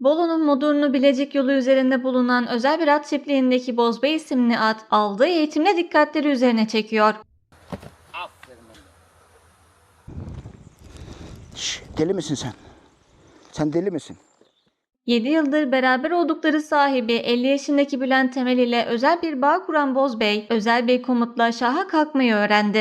Bolu'nun Mudurnu Bilecik yolu üzerinde bulunan özel bir at çiftliğindeki Bozbey isimli at aldığı eğitimle dikkatleri üzerine çekiyor. Şş, deli misin sen? Sen deli misin? 7 yıldır beraber oldukları sahibi 50 yaşındaki Bülent Temel ile özel bir bağ kuran Bozbey, özel bir komutla şaha kalkmayı öğrendi.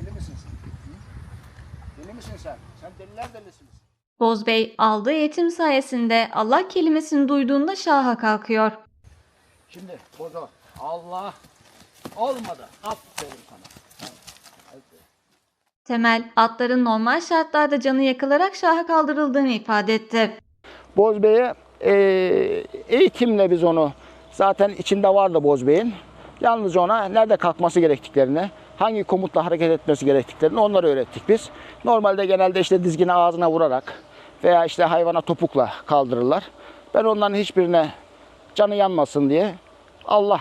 Deli misin sen? Hı? Deli misin sen? Sen deliler delisiniz. Bozbey aldığı eğitim sayesinde Allah kelimesini duyduğunda şaha kalkıyor. Şimdi Bozo. Allah. Olmadı. Aferin sana. Temel, atların normal şartlarda canı yakılarak şaha kaldırıldığını ifade etti. Bozbey'e eee, eğitimle biz onu zaten içinde vardı Bozbey'in. Yalnız ona nerede kalkması gerektiklerini, hangi komutla hareket etmesi gerektiklerini onları öğrettik biz. Normalde genelde işte dizgini ağzına vurarak veya işte hayvana topukla kaldırırlar. Ben onların hiçbirine canı yanmasın diye Allah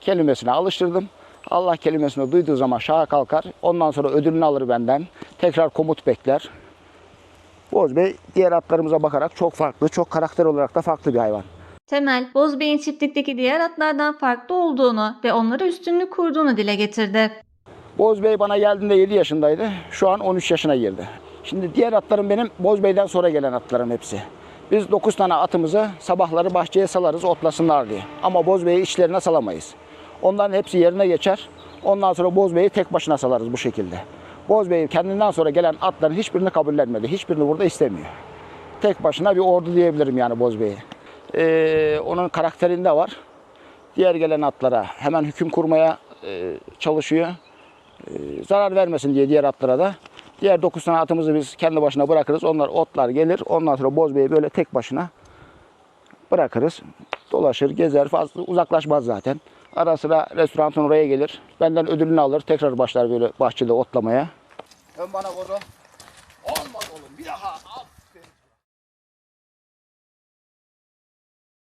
kelimesine alıştırdım. Allah kelimesini duyduğu zaman şaha kalkar. Ondan sonra ödülünü alır benden. Tekrar komut bekler. Boz Bey diğer atlarımıza bakarak çok farklı, çok karakter olarak da farklı bir hayvan. Temel, Bozbey'in çiftlikteki diğer atlardan farklı olduğunu ve onlara üstünlük kurduğunu dile getirdi. Boz Bey bana geldiğinde 7 yaşındaydı. Şu an 13 yaşına girdi. Şimdi diğer atlarım benim Boz Bey'den sonra gelen atlarım hepsi. Biz 9 tane atımızı sabahları bahçeye salarız otlasınlar diye. Ama Boz Bey'i içlerine salamayız. Onların hepsi yerine geçer. Ondan sonra Boz Bey'i tek başına salarız bu şekilde. Boz Bey kendinden sonra gelen atların hiçbirini kabullenmedi. Hiçbirini burada istemiyor. Tek başına bir ordu diyebilirim yani Boz Bey'i. Ee, onun karakterinde var. Diğer gelen atlara hemen hüküm kurmaya e, çalışıyor zarar vermesin diye diğer atlara da. Diğer 9 tane atımızı biz kendi başına bırakırız. Onlar otlar gelir. Ondan sonra Bozbey'i böyle tek başına bırakırız. Dolaşır, gezer. Fazla uzaklaşmaz zaten. Ara sıra restoranın oraya gelir. Benden ödülünü alır. Tekrar başlar böyle bahçede otlamaya. Ön bana Bozo. Olmaz